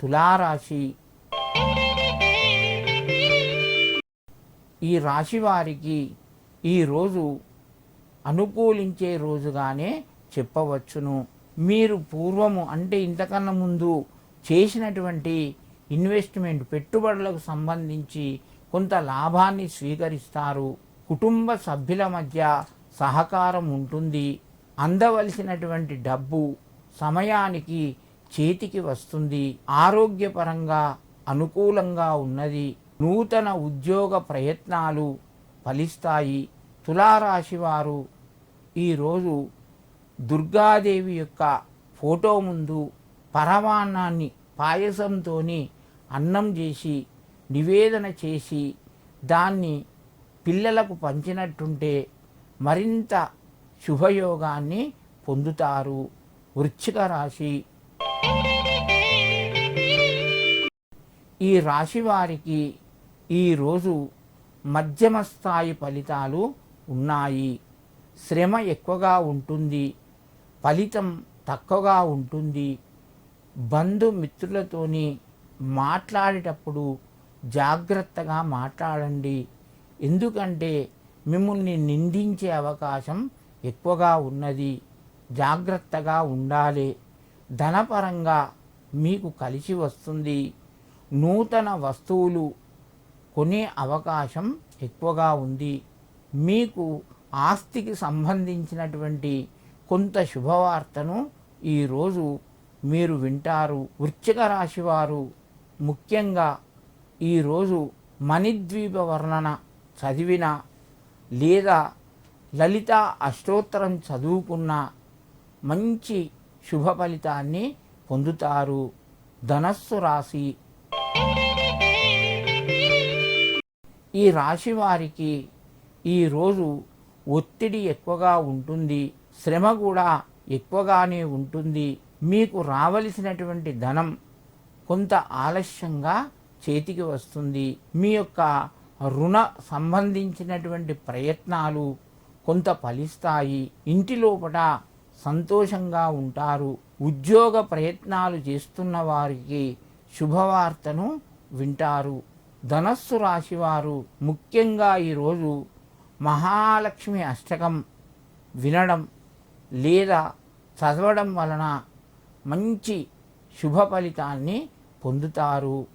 తులారాశి. ఈ రాశి వారికి ఈరోజు అనుకూలించే రోజుగానే చెప్పవచ్చును. మీరు పూర్వము అంటే ఇంతకన్నా ముందు చేసినటువంటి ఇన్వెస్ట్మెంట్ పెట్టుబడులకు సంబంధించి కొంత లాభాన్ని స్వీకరిస్తారు. కుటుంబ సభ్యుల మధ్య సహకారం ఉంటుంది. అందవలసినటువంటి డబ్బు సమయానికి చేతికి వస్తుంది. ఆరోగ్యపరంగా అనుకూలంగా ఉన్నది. నూతన ఉద్యోగ ప్రయత్నాలు ఫలిస్తాయి. తులారాశి వారు ఈరోజు దుర్గాదేవి యొక్క ఫోటో ముందు పరమాన్నాన్ని పాయసంతో అన్నం చేసి నివేదన చేసి దాన్ని పిల్లలకు పంచినట్టుంటే మరింత శుభయోగాన్ని పొందుతారు. వృచ్చిక రాశి ఈ రాశి వారికి ఈరోజు మధ్యమ స్థాయి ఫలితాలు ఉన్నాయి. శ్రమ ఎక్కువగా ఉంటుంది. ఫలితం తక్కువగా ఉంటుంది. బంధుమిత్రులతోని మాట్లాడేటప్పుడు జాగ్రత్తగా మాట్లాడండి. ఎందుకంటే మిమ్మల్ని నిందించే అవకాశం ఎక్కువగా ఉన్నది. జాగ్రత్తగా ఉండాలి. ధనపరంగా మీకు కలిసి వస్తుంది. నూతన వస్తువులు కొనే అవకాశం ఎక్కువగా ఉంది. మీకు ఆస్తికి సంబంధించినటువంటి కొంత శుభవార్తను ఈరోజు మీరు వింటారు. వృశ్చిక రాశి వారు ముఖ్యంగా ఈరోజు మణిద్వీప వర్ణన చదివిన లేదా లలిత అష్టోత్తరం చదువుకున్న మంచి శుభ ఫలితాన్ని పొందుతారు. ధనస్సు రాశి. ఈ రాశి వారికి ఈరోజు ఒత్తిడి ఎక్కువగా ఉంటుంది. శ్రమ కూడా ఎక్కువగానే ఉంటుంది. మీకు రావలసినటువంటి ధనం కొంత ఆలస్యంగా చేతికి వస్తుంది. మీ యొక్క రుణ సంబంధించినటువంటి ప్రయత్నాలు కొంత ఫలిస్తాయి. ఇంటి లోపల సంతోషంగా ఉంటారు. ఉద్యోగ ప్రయత్నాలు చేస్తున్న వారికి శుభవార్తను వింటారు. ధనస్సు రాశివారు ముఖ్యంగా ఈరోజు మహాలక్ష్మి అష్టకం వినడం లేదా చదవడం వలన మంచి శుభ ఫలితాన్ని పొందుతారు.